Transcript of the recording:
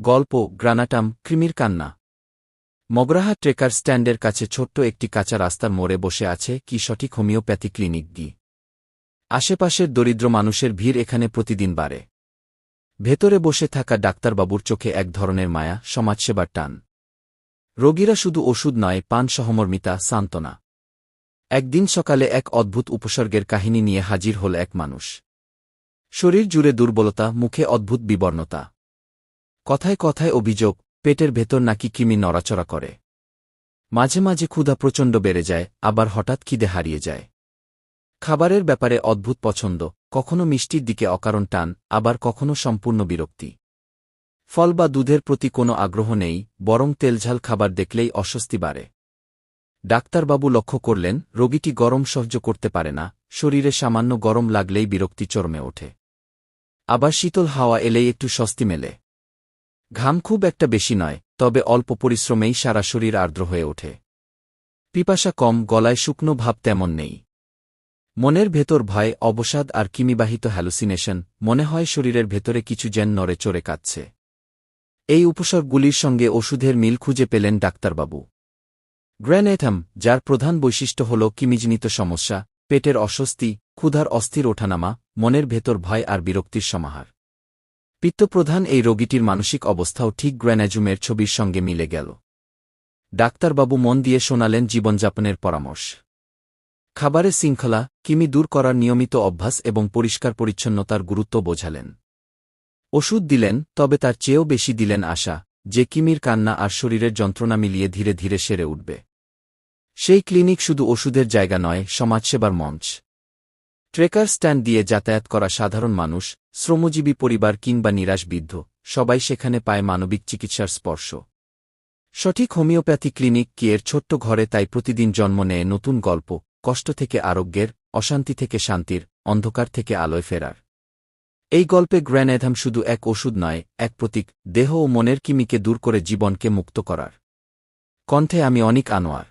গল্প, গ্রানাটাম, কৃমির কান্না। মগরাহা ট্রেকার স্ট্যান্ডের কাছে ছোট্ট একটি কাঁচা রাস্তার মোড়ে বসে আছে কি সঠিক হোমিওপ্যাথি ক্লিনিক গি আশেপাশের দরিদ্র মানুষের ভিড় এখানে প্রতিদিন বাড়ে। ভেতরে বসে থাকা ডাক্তারবাবুর চোখে এক ধরনের মায়া, সমাজসেবার টান। রোগীরা শুধু ওষুধ নয়, পান সহমর্মিতা, সান্ত্বনা। একদিন সকালে এক অদ্ভুত উপসর্গের কাহিনী নিয়ে হাজির হল এক মানুষ। শরীর জুড়ে দুর্বলতা, মুখে অদ্ভুত বিবর্ণতা। কথায় কথায় অভিযোগ, পেটের ভেতর নাকি কিমি নড়াচড়া করে। মাঝে মাঝে ক্ষুধা প্রচণ্ড বেড়ে যায়, আবার হঠাৎ খিদে হারিয়ে যায়। খাবারের ব্যাপারে অদ্ভুত পছন্দ, কখনো মিষ্টির দিকে অকারণ টান, আবার কখনো সম্পূর্ণ বিরক্তি। ফল বা দুধের প্রতি কোনো আগ্রহ নেই, বরং তেলঝাল খাবার দেখলেই অস্বস্তি বাড়ে। ডাক্তারবাবু লক্ষ্য করলেন, রোগীটি গরম সহ্য করতে পারে না, শরীরে সামান্য গরম লাগলেই বিরক্তি চরমে ওঠে। আবার শীতল হাওয়া এলেই একটু স্বস্তি মেলে। ঘাম খুব একটা বেশি নয়, তবে অল্প পরিশ্রমেই সারা শরীর আর্দ্র হয়ে ওঠে। পিপাসা কম, গলায় শুকনো ভাব তেমন নেই। মনের ভেতর ভয়, অবসাদ আর কিমিবাহিত হ্যালুসিনেশন, মনে হয় শরীরের ভেতরে কিছু যেন নড়ে চড়ে কাচ্ছে এই উপসর্গগুলির সঙ্গে ওষুধের মিল খুঁজে পেলেন ডাক্তারবাবু। গ্র্যানেথাম যার প্রধান বৈশিষ্ট্য হল কিমিজনিত সমস্যা, পেটের অস্বস্তি, ক্ষুধার অস্থির ওঠানামা, মনের ভেতর ভয় আর বিরক্তির সমাহার। পিত্তপ্রধান এই রোগীটির মানসিক অবস্থাও ঠিক গ্র্যানাজুমের ছবির সঙ্গে মিলে গেল। ডাক্তারবাবু মন দিয়ে শোনালেন জীবনযাপনের পরামর্শ। খাবারের শৃঙ্খলা, কিমি দূর করার নিয়মিত অভ্যাস এবং পরিষ্কার পরিচ্ছন্নতার গুরুত্ব বোঝালেন। ওষুধ দিলেন, তবে তার চেয়েও বেশি দিলেন আশা, যে কিমির কান্না আর শরীরের যন্ত্রণা মিলিয়ে ধীরে ধীরে সেরে উঠবে। সেই ক্লিনিক শুধু ওষুধের জায়গা নয়, সমাজসেবার মঞ্চ। ট্রেকার স্ট্যান্ড দিয়ে যাতায়াত করা সাধারণ মানুষ, শ্রমজীবী পরিবার কিংবা নিরাশবিদ্ধ, সবাই সেখানে পায় মানবিক চিকিৎসার স্পর্শ। সঠিক হোমিওপ্যাথি ক্লিনিক কি এর ছোট্ট ঘরে তাই প্রতিদিন জন্ম নেয় নতুন গল্প, কষ্ট থেকে আরোগ্যের, অশান্তি থেকে শান্তির, অন্ধকার থেকে আলোয় ফেরার। এই গল্পে গ্র্যানেধাম শুধু এক ওষুধ নয়, এক প্রতীক, দেহ ও মনের কিমিকে দূর করে জীবনকে মুক্ত করার। কণ্ঠে আমি অনিক আনোয়ার।